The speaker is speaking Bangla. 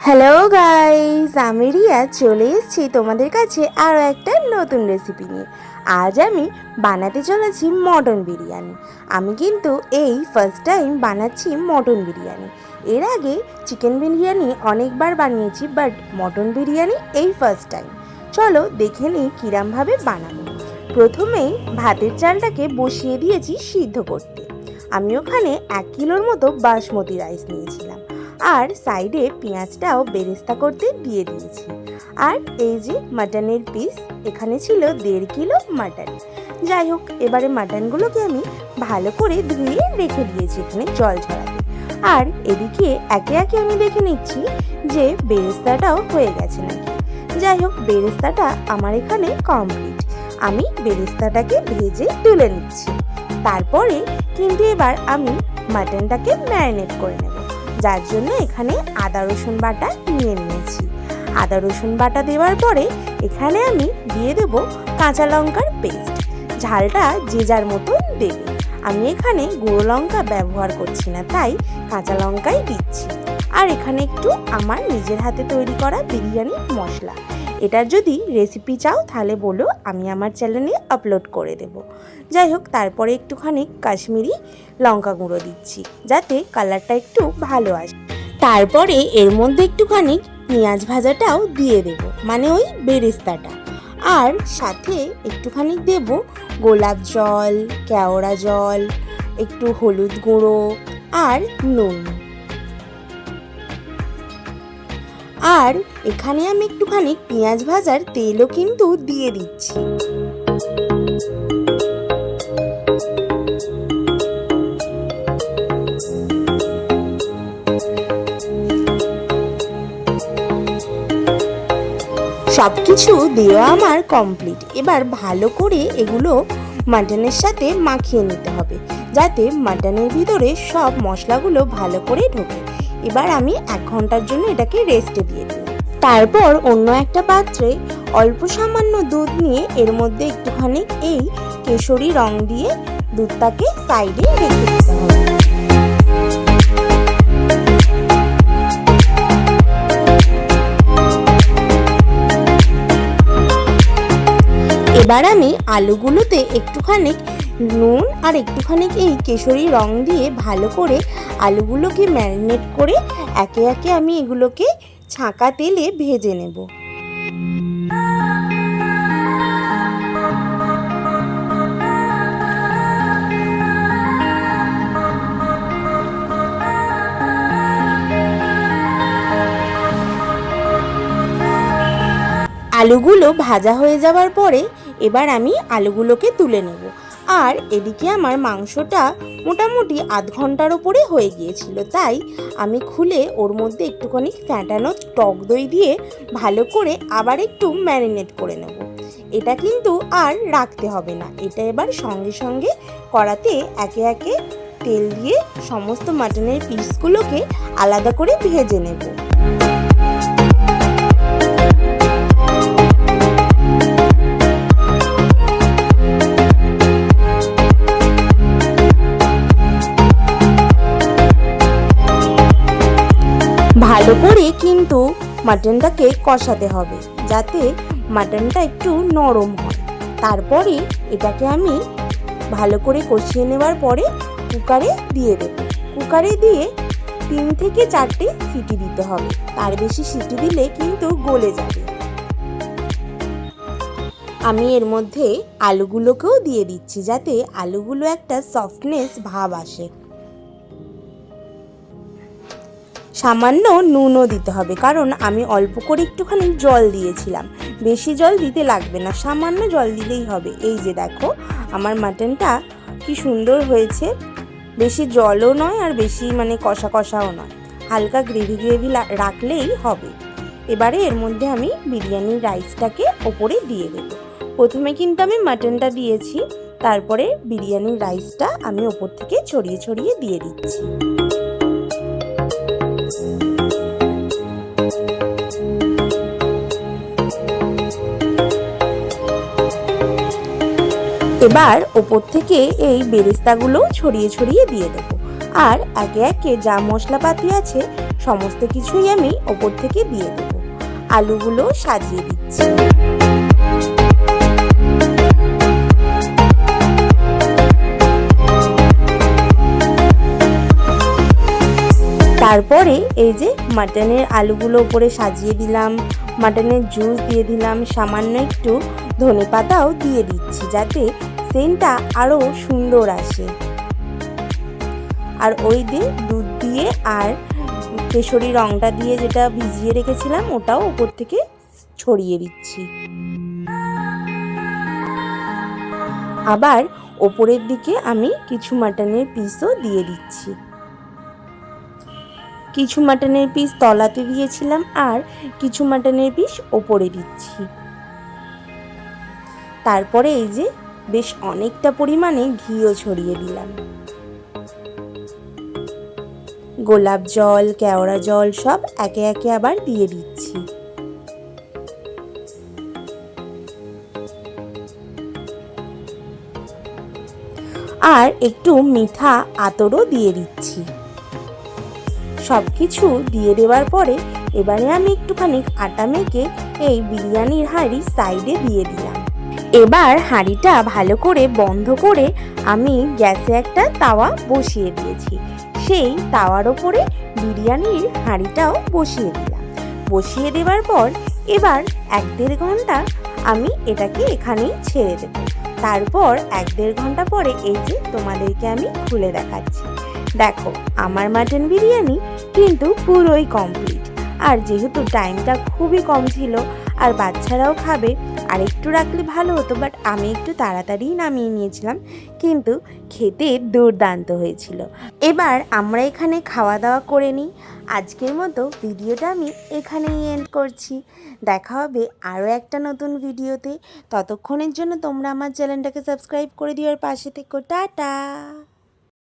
হ্যালো গাইস আমি রিয়া চলে এসেছি তোমাদের কাছে আরও একটা নতুন রেসিপি নিয়ে। আজ আমি বানাতে চলেছি মটন বিরিয়ানি। আমি কিন্তু এই ফার্স্ট টাইম বানাচ্ছি মটন বিরিয়ানি। এর আগে চিকেন বিরিয়ানি অনেকবার বানিয়েছি বাট মটন বিরিয়ানি এই ফার্স্ট টাইম চলো দেখে নিই কিরামভাবে বানাবো। প্রথমেই ভাতের চালটাকে বসিয়ে দিয়েছি সিদ্ধ করতে। আমি ওখানে এক কিলোর মতো বাসমতি রাইস নিয়েছিলাম। আর সাইডে পেঁয়াজটাও বেরেস্তা করতে দিয়ে দিয়েছি। আর এই যে মাটনের পিস এখানে ছিল দেড় কিলো মাটন। যাই হোক, এবারে মাটনগুলোকে আমি ভালো করে ধুয়ে রেখে দিয়েছি এখানে জল ঝরাতে আর এদিকে একে একে আমি দেখে নিচ্ছি যে বেরেস্তাটাও হয়ে গেছে নাকি। যাই হোক, বেরেস্তাটা আমার এখানে কমপ্লিট আমি বেরেস্তাটাকে ভেজে তুলে নিচ্ছি। তারপরে কিন্তু এবার আমি মাটনটাকে ম্যারিনেট করে নেব। যার জন্য এখানে আদা, রসুন বাটা নিয়ে নিয়েছি। আদা, রসুন বাটা দেওয়ার পরে এখানে আমি দিয়ে দেব কাঁচা লঙ্কার পেস্ট। ঝালটা যে যার মতন দেবে। আমি এখানে গুঁড়ো লঙ্কা ব্যবহার করছি না, তাই কাঁচা লঙ্কাই দিচ্ছি। আর এখানে একটু আমার নিজের হাতে তৈরি করা বিরিয়ানি মশলা। এটার যদি রেসিপি চাও, তাহলে বলো আমি আমার চ্যানেলে আপলোড করে দেব। যাই হোক, তারপরে একটুখানি কাশ্মীরি লঙ্কা গুঁড়ো দিচ্ছি, যাতে কালারটা একটু ভালো আসে। তারপরে এর মধ্যে একটুখানি পেঁয়াজ ভাজাটাও দিয়ে দেব মানে ওই বেরেস্তাটা। আর সাথে একটুখানি দেব গোলাপ জল, কেওড়া জল, একটু হলুদ গুঁড়ো, আর নুন। আর এখানে আমি একটুখানি পেঁয়াজ ভাজার তেলও কিন্তু দিয়ে দিচ্ছি। সব কিছু দেওয়া আমার কমপ্লিট এবার ভালো করে এগুলো মাটনের সাথে মাখিয়ে নিতে হবে, যাতে মাটনের ভিতরে সব মশলাগুলো ভালো করে ঢোকে। এবার আমি এক ঘণ্টার জন্য এটাকে রেস্টে দিয়ে দিই তারপর অন্য একটা পাত্রে অল্প সামান্য দুধ নিয়ে এর মধ্যে একটুখানি এই কেশরি রং দিয়ে দুধটাকে সাইডে রেখে দিতে হবে। এবার আমি আলুগুলোতে একটুখানি নুন আর একটুখানি এই কেশরি রং দিয়ে ভালো করে আলুগুলোকে ম্যারিনেট করে একে একে আমি এগুলোকে ছাঁকা তেলে ভেজে নেব। আলুগুলো ভাজা হয়ে যাওয়ার পরে এবার আমি আলুগুলোকে তুলে নেব। আর এদিকে আমার মাংসটা মোটামুটি আধ ঘণ্টার ওপরে হয়ে গিয়েছিল। তাই আমি খুলে ওর মধ্যে একটুখানি ফ্যাটানো টক দই দিয়ে ভালো করে আবার একটু ম্যারিনেট করে নেব। এটা কিন্তু আর রাখতে হবে না। এটা এবার সঙ্গে সঙ্গে কড়াতে একে একে তেল দিয়ে সমস্ত মাটনের পিসগুলোকে আলাদা করে ভেজে নেব। মাটনটাকে কষাতে হবে, যাতে মাটনটা একটু নরম হয়। তারপরে এটাকে আমি ভালো করে কষিয়ে নেবার পরে কুকারে দিয়ে দেবো। কুকারে দিয়ে তিন থেকে চারটে সিটি দিতে হবে। তার বেশি সিটি দিলে কিন্তু গলে যাবে। আমি এর মধ্যে আলুগুলোকেও দিয়ে দিচ্ছি, যাতে আলুগুলো একটা সফটনেস ভাব আসে। সামান্য নুনও দিতে হবে, কারণ আমি অল্প করে একটুখানি জল দিয়েছিলাম। বেশি জল দিতে লাগবে না, সামান্য জল দিলেই হবে। এই যে দেখো, আমার মাটনটা কি সুন্দর হয়েছে। বেশি জলও নয় আর বেশি মানে কষা কষাও নয়। হালকা গ্রেভি গ্রেভি রাখলেই হবে। এবারে এর মধ্যে আমি বিরিয়ানির রাইসটাকে ওপরে দিয়ে দেবো। প্রথমে কিন্তু আমি মাটনটা দিয়েছি, তারপরে বিরিয়ানির রাইসটা আমি ওপর থেকে ছড়িয়ে ছড়িয়ে দিয়ে দিচ্ছি। এবার ওপর থেকে এই বেরেস্তাগুলো ছড়িয়ে ছড়িয়ে দিয়ে দেবো। আর একে একে যা মশলাপাতি আছে, সমস্ত কিছুই আমি ওপর থেকে দিয়ে দেবো। আলুগুলো সাজিয়ে দিচ্ছি। তারপরে এই যে মাটনের আলুগুলো উপরে সাজিয়ে দিলাম, মাটনের জুস দিয়ে দিলাম, সামান্য একটু ধনে পাতাও দিয়ে দিচ্ছি যাতে সেন্টটা আরও সুন্দর আসে। আর ওই দিয়ে দুধ দিয়ে আর কেশরি রংটা দিয়ে যেটা ভিজিয়ে রেখেছিলাম, ওটাও উপর থেকে ছড়িয়ে দিচ্ছি। আবার ওপরের দিকে আমি কিছু মাটনের পিসও দিয়ে দিচ্ছি। কিছু মাটনের পিস তলাতে দিয়েছিলাম আর কিছু মাটনের পিস ওপরে দিচ্ছি। তারপরে এই যে বেশ অনেকটা পরিমাণে ঘিও ছড়িয়ে দিলাম। গোলাপ জল, কেওড়া জল সব একে একে আবার দিয়ে দিচ্ছি। আর একটু মিঠা আতরও দিয়ে দিচ্ছি। সব কিছু দিয়ে দেওয়ার পরে এবারে আমি একটুখানি আটা মেখে এই বিরিয়ানির হাঁড়ি সাইডে দিয়ে দিলাম। এবার হাঁড়িটা ভালো করে বন্ধ করে আমি গ্যাসে একটা তাওয়া বসিয়ে দিয়েছি। সেই তাওয়ার ওপরে বিরিয়ানির হাঁড়িটাও বসিয়ে দিলাম। বসিয়ে দেওয়ার পর এবার এক দেড় ঘণ্টা আমি এটাকে এখানেই ছেড়ে দেবো। তারপর এক দেড় ঘণ্টা পরে এই যে তোমাদেরকে আমি খুলে দেখাচ্ছি। দেখো, আমার মাটন বিরিয়ানি কিন্তু পুরোই কমপ্লিট আর যেহেতু টাইমটা খুবই কম ছিল আর বাচ্চারাও খাবে। আর একটু রাখলে ভালো হতো বাট আমি একটু তাড়াতাড়ি নামিয়ে নিয়েছিলাম। কিন্তু খেতে দুর্দান্ত হয়েছিল। এবার আমরা এখানে খাওয়া দাওয়া করে নিই। আজকের মতো ভিডিওটা আমি এখানেই এন্ড করছি। দেখা হবে আরও একটা নতুন ভিডিওতে। ততক্ষণের জন্য তোমরা আমার চ্যানেলটাকে সাবস্ক্রাইব করে দিও আর পাশে থেকো। টাটা!